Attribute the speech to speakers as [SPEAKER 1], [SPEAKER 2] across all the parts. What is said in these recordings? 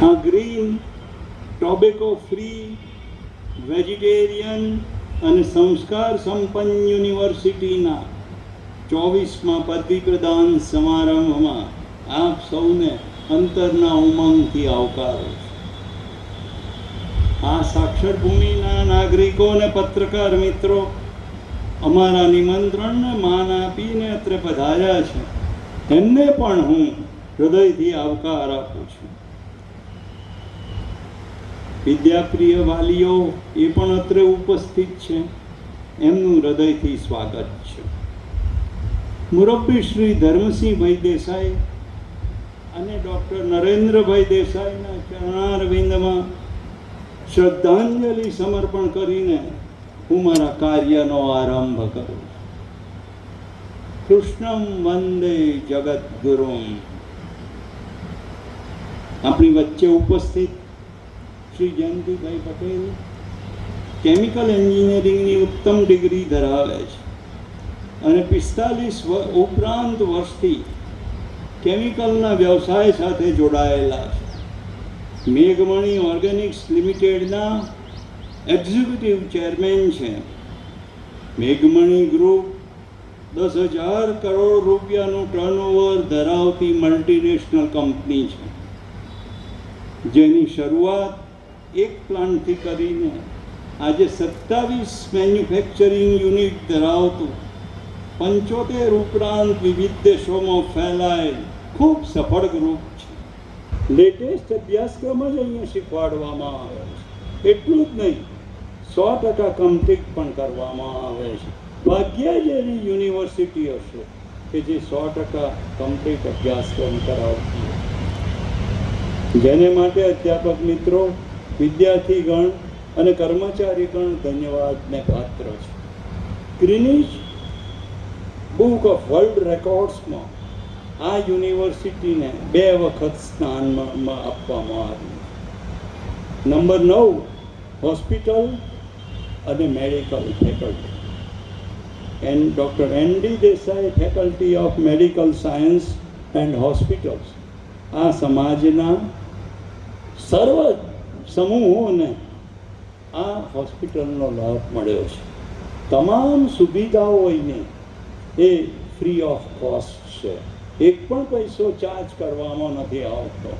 [SPEAKER 1] આ green tobacco free, vegetarian અને સંસ્કાર સંપન્ન યુનિવર્સિટીના ચોવીસમાં પદવી પ્રદાન સમારંભમાં આપ સૌને અંતરના ઉમંગથી આવકારો આ સાક્ષર ભૂમિના નાગરિકો અને પત્રકાર મિત્રો, અમારા નિમંત્રણને માન આપીને અત્રે પધાર્યા છે. એમને પણ હું હૃદયથી આવકાર આપું છું. વિદ્યાપ્રિય વાલીઓ એ પણ અત્રે ઉપસ્થિત છે. એમનું હૃદયથી સ્વાગત છે. મુરબ્બી શ્રી ધર્મસિંહભાઈ દેસાઈ અને ડૉક્ટર નરેન્દ્રભાઈ દેસાઈના ચરણારવિંદમાં શ્રદ્ધાંજલિ સમર્પણ કરીને હું મારા કાર્યનો આરંભ કરું કૃષ્ણમ વંદે જગદગુરુમ. આપણી વચ્ચે ઉપસ્થિત શ્રી જયંતિભાઈ પટેલ કેમિકલ એન્જિનિયરિંગની ઉત્તમ ડિગ્રી ધરાવે છે. અને પિસ્તાલીસ ઉપરાંત વર્ષથી કેમિકલના વ્યવસાય સાથે જોડાયેલા છે. મેઘમણી ઓર્ગેનિક્સ લિમિટેડના એક્ઝિક્યુટિવ ચેરમેન છે. મેઘમણી ગ્રુપ દસ હજાર કરોડ રૂપિયાનું ટર્નઓવર ધરાવતી મલ્ટીનેશનલ કંપની છે. જેની શરૂઆત એક પ્લાન્ટથી કરીને આજે સત્તાવીસ મેન્યુફેક્ચરિંગ યુનિટ ધરાવતું પંચોતેર ઉપરાંત વિવિધ દેશોમાં ફેલાયેલ ખૂબ સફળ ગ્રુપ છે. લેટેસ્ટ અભ્યાસક્રમ જ અહીંયા શીખવાડવામાં આવે છે. એટલું જ નહીં, સો ટકા કમ્પ્લીટ પણ કરવામાં આવે છે. ભાગ્ય જ એવી યુનિવર્સિટી હશે કે જે સો ટકા કમ્પ્લીટ અભ્યાસક્રમ કરાવતી જેને માટે અધ્યાપક મિત્રો વિદ્યાર્થીગણ અને કર્મચારીગણ ધન્યવાદને પાત્ર છે. ગ્રીનિશ બુક ઓફ વર્લ્ડ રેકોર્ડ્સમાં આ યુનિવર્સિટીને બે વખત સ્થાનમાં આપવામાં આવ્યું. નંબર નવ, હોસ્પિટલ અને medical faculty. And doctor N D Desai, faculty of medical science and hospitals. આ સમાજના સર્વ સમૂહોને આ હોસ્પિટલનો લાભ મળ્યો છે. તમામ સુવિધાઓ અહીંની એ ફ્રી ઓફ કોસ્ટ છે. એક પણ પૈસો ચાર્જ કરવામાં નથી આવતો.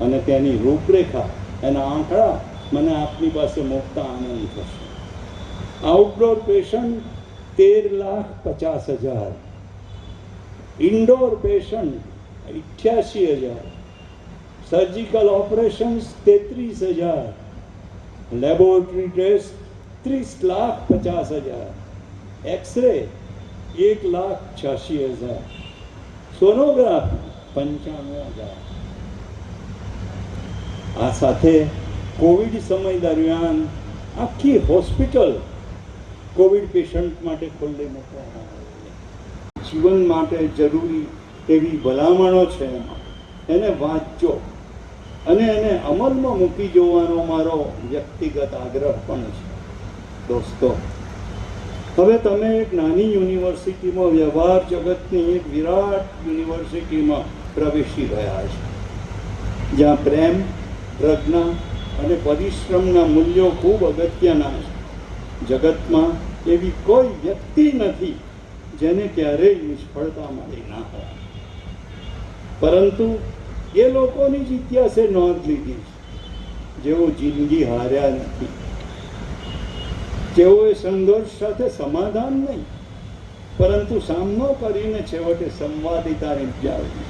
[SPEAKER 1] અને તેની રૂપરેખા એના આંકડા મને આપની પાસે મૂકતા આનંદ થશે. આઉટડોર પેશન્ટ તેર લાખ પચાસ હજાર. ઇન્ડોર પેશન્ટ અઠ્યાસી હજાર. સર્જિકલ ઓપરેશન્સ તેત્રીસ હજાર લેબોરેટરી ટેસ્ટ ત્રીસ લાખ પચાસ હજાર એક્સરે એક લાખ છ્યાસી હજાર સોનોગ્રાફી પંચાણું હજાર આ સાથે કોવિડ સમય દરમિયાન આખી હોસ્પિટલ કોવિડ પેશન્ટ માટે ખુલ્લી મૂકવામાં જીવન માટે જરૂરી એવી ભલામણો છે એને વાંચજો. અને એને અમલમાં મૂકી જોવાનો મારો વ્યક્તિગત આગ્રહ પણ છે. દોસ્તો, હવે તમે એક નાની યુનિવર્સિટીમાં વ્યવહાર જગતની એક વિરાટ યુનિવર્સિટીમાં પ્રવેશી રહ્યા છે, જ્યાં પ્રેમ, પ્રજ્ઞા અને પરિશ્રમના મૂલ્યો ખૂબ અગત્યના છે. જગતમાં એવી કોઈ વ્યક્તિ નથી જેને ક્યારેય નિષ્ફળતા મળી ના હોય. પરંતુ એ લોકોની જ ઇતિહાસે નોંધ લીધી છે. જેઓ જિંદગી હાર્યા નથી. જેઓએ સંઘર્ષ સાથે સમાધાન નહીં, પરંતુ સામનો કરીને છેવટે સંવાદિતા નિપજાવી.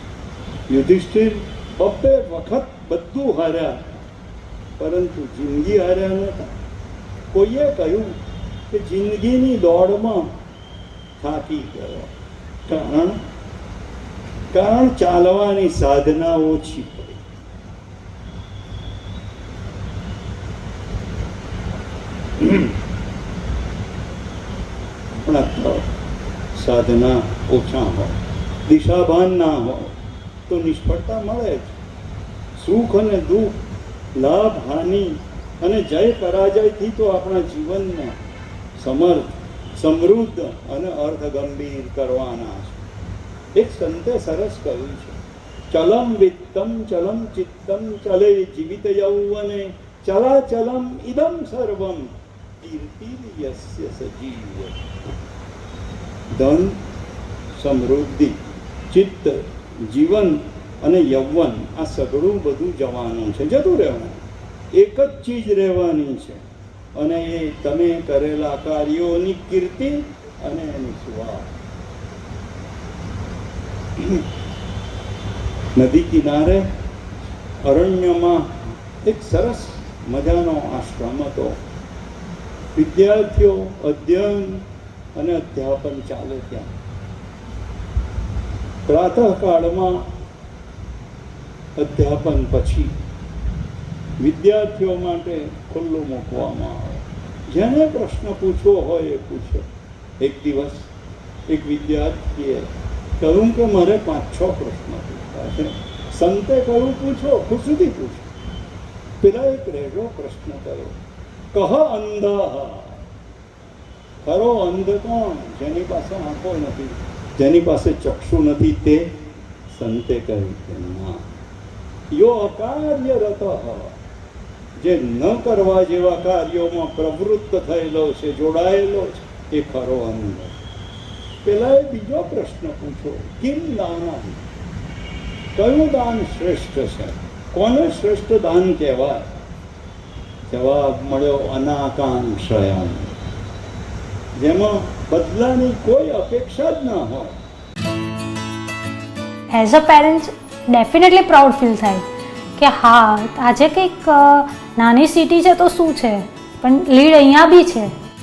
[SPEAKER 1] યુધિષ્ઠિર બબ્બે વખત બધું હાર્યા પરંતુ જિંદગી હાર્યા નહોતા. કોઈએ કહ્યું કે જિંદગીની દોડમાં થાકી ગયો. કારણ કારણ ચાલવાની સાધના ઓછી સાધના ઓછા હોય, દિશાભાન ના હોય, તો નિષ્ફળતા મળે જ. સુખ અને દુઃખ, લાભ, હાનિ અને જય પરાજયથી તો આપણા જીવનને સમર્થ, સમૃદ્ધ અને અર્થગંભીર કરવાના છે. એક સંતે સરસ કહ્યું છે, ચલમ વિત્તમ, ચલમ ચિત્તમ, ચલે જીવિત યૌવને ચલાચલમ ઇદમ સર્વમ કીર્તિર્યસ્ય સજીવ ધન, સમૃદ્ધિ, ચિત્ત, જીવન અને યૌવન, આ સગળું બધું જવાનું છે, જતું રહેવાનું. એક જ ચીજ રહેવાની છે, અને એ તમે કરેલા કાર્યોની કીર્તિ અને એની સુવાસ નદી કિનારે અરણ્યમાં એક સરસ મજાનો આશ્રમ હતો. વિદ્યાર્થીઓ અધ્યયન અને અધ્યાપન ચાલે ત્યાં. પ્રાતઃકાળમાં અધ્યાપન પછી વિદ્યાર્થીઓ માટે ખુલ્લું મૂકવામાં આવે. જેને પ્રશ્ન પૂછવો હોય એ પૂછે. એક દિવસ એક વિદ્યાર્થીએ કહ્યું કે મારે પાંચ છ પ્રશ્ન પૂછવા છે. સંતે કહ્યું, પૂછો ખુશીથી પૂછો? પેલા એક રહેજો, પ્રશ્ન કર્યો કહ અંધ ખરો અંધ કોણ? જેની પાસે આંખો નથી, જેની પાસે ચક્ષુ નથી તે? સંતે કહ્યું કે, ના. યો અકાર્યરત જે ન કરવા જેવા કાર્યોમાં પ્રવૃત્ત થયેલો છે, જોડાયેલો છે, એ ખરો અંધ. પેલા બીજો પ્રશ્ન પૂછો કિમ દાનમ કયું દાન શ્રેષ્ઠ છે? કોને શ્રેષ્ઠ દાન કહેવાય? જવાબ મળ્યો અનાકાંક્ષયમ જેમાં બદલાની કોઈ અપેક્ષા જ ના હોય.
[SPEAKER 2] As a parents definitely proud feel થાય કે, હા, આજે કંઈક નાની સિટી છે તો શું છે? પણ લીડ અહીંયા બી છે.